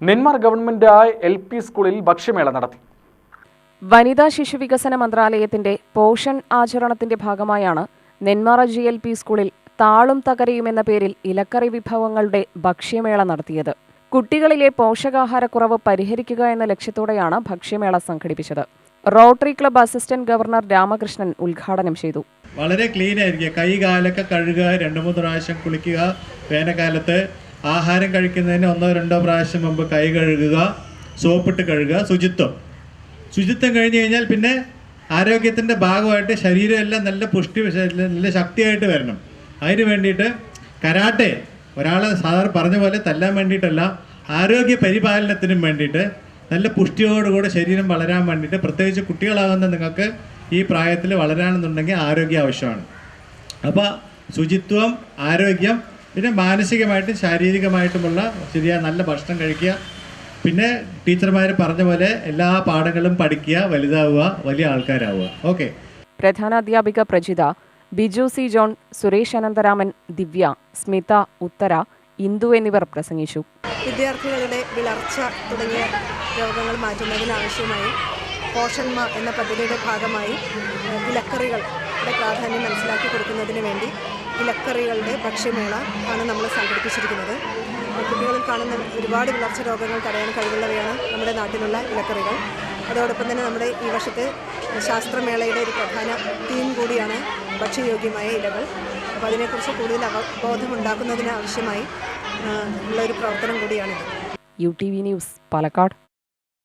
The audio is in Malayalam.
നെന്മാർ ഗവൺമെന്റ് എൽ പി സ്കൂളിൽ ഭക്ഷ്യമേള നടത്തി. വനിതാ ശിശു വികസന മന്ത്രാലയത്തിന്റെ പോഷൺ ആചരണത്തിന്റെ ഭാഗമായാണ് നെന്മാറ ജി എൽ പി സ്കൂളിൽ താളും തകരയും എന്ന പേരിൽ ഇലക്കറി വിഭവങ്ങളുടെ ഭക്ഷ്യമേള നടത്തിയത്. കുട്ടികളിലെ പോഷകാഹാരക്കുറവ് പരിഹരിക്കുക എന്ന ലക്ഷ്യത്തോടെയാണ് ഭക്ഷ്യമേള സംഘടിപ്പിച്ചത്. Rotary club assistant governor Ramakrishnan ഉദ്ഘാടനം ചെയ്തു. വളരെ ക്ലീൻ ആയിരിക്കുക കൈ കാലൊക്കെ കഴുകുക രണ്ട് മൂന്ന് പ്രാവശ്യം കുളിക്കുക വേനൽക്കാലത്ത് ആഹാരം കഴിക്കുന്നതിന് ഒന്നോ രണ്ടോ പ്രാവശ്യം മുമ്പ് കൈ കഴുകുക സോപ്പിട്ട് കഴുകുക ശുചിത്വം. ശുചിത്വം കഴിഞ്ഞ് കഴിഞ്ഞാൽ പിന്നെ ആരോഗ്യത്തിന്റെ ഭാഗമായിട്ട് ശരീരം എല്ലാം നല്ല പുഷ്ടി നല്ല ശക്തിയായിട്ട് വരണം. അതിന് വേണ്ടിയിട്ട് കരാട്ടെ ഒരാളെ സാധാരണ പറഞ്ഞ പോലെ തല്ലാൻ വേണ്ടിയിട്ടല്ല ആരോഗ്യ പരിപാലനത്തിനും വേണ്ടിയിട്ട് നല്ല പുഷ്ടിയോടുകൂടെ ശരീരം വളരാൻ വേണ്ടിയിട്ട് പ്രത്യേകിച്ച് കുട്ടികളാകുന്ന നിങ്ങൾക്ക് ഈ പ്രായത്തിൽ വളരാണെന്നുണ്ടെങ്കിൽ ആരോഗ്യം ആവശ്യമാണ്. അപ്പോൾ ശുചിത്വം ആരോഗ്യം പിന്നെ മാനസികമായിട്ടും ശാരീരികമായിട്ടുമുള്ള ശരിയായ നല്ല ഭക്ഷണം കഴിക്കുക. പിന്നെ ടീച്ചർമാർ പറഞ്ഞ പോലെ എല്ലാ പാഠങ്ങളും പഠിക്കുക വലുതാവുക വലിയ ആൾക്കാരാവുക. ഓക്കെ. പ്രധാനാധ്യാപിക പ്രജിത ബിജു സി ജോൺ സുരേഷ് അനന്തരാമൻ ദിവ്യ സ്മിത ഉത്തര ഇന്ദു എന്നിവർ പ്രസംഗിച്ചു. വിദ്യാർത്ഥികളുടെ വിളർച്ച തുടങ്ങിയ രോഗങ്ങൾ മാറ്റുന്നതിനാവശ്യമായി പോഷന്മ എന്ന പദ്ധതിയുടെ ഭാഗമായി ഇലക്കറികളുടെ പ്രാധാന്യം മനസ്സിലാക്കി കൊടുക്കുന്നതിന് വേണ്ടി ഇലക്കറികളുടെ ഭക്ഷ്യമേള ആണ് നമ്മൾ സംഘടിപ്പിച്ചിരിക്കുന്നത്. കുട്ടികളിൽ കാണുന്ന ഒരുപാട് വിളർച്ച രോഗങ്ങൾ തടയാൻ കഴിവുള്ളവയാണ് നമ്മുടെ നാട്ടിലുള്ള ഇലക്കറികൾ അതോടൊപ്പം തന്നെ നമ്മുടെ ഈ വർഷത്തെ ശാസ്ത്രമേളയുടെ ഒരു പ്രധാന തീം കൂടിയാണ് ഭക്ഷ്യയോഗ്യമായ ഇലകൾ. അപ്പോൾ അതിനെക്കുറിച്ച് കൂടുതൽ അവബോധമുണ്ടാക്കുന്നതിന് ആവശ്യമായി ഉള്ള ഒരു പ്രവർത്തനം കൂടിയാണിത്. U T V news Palakkad.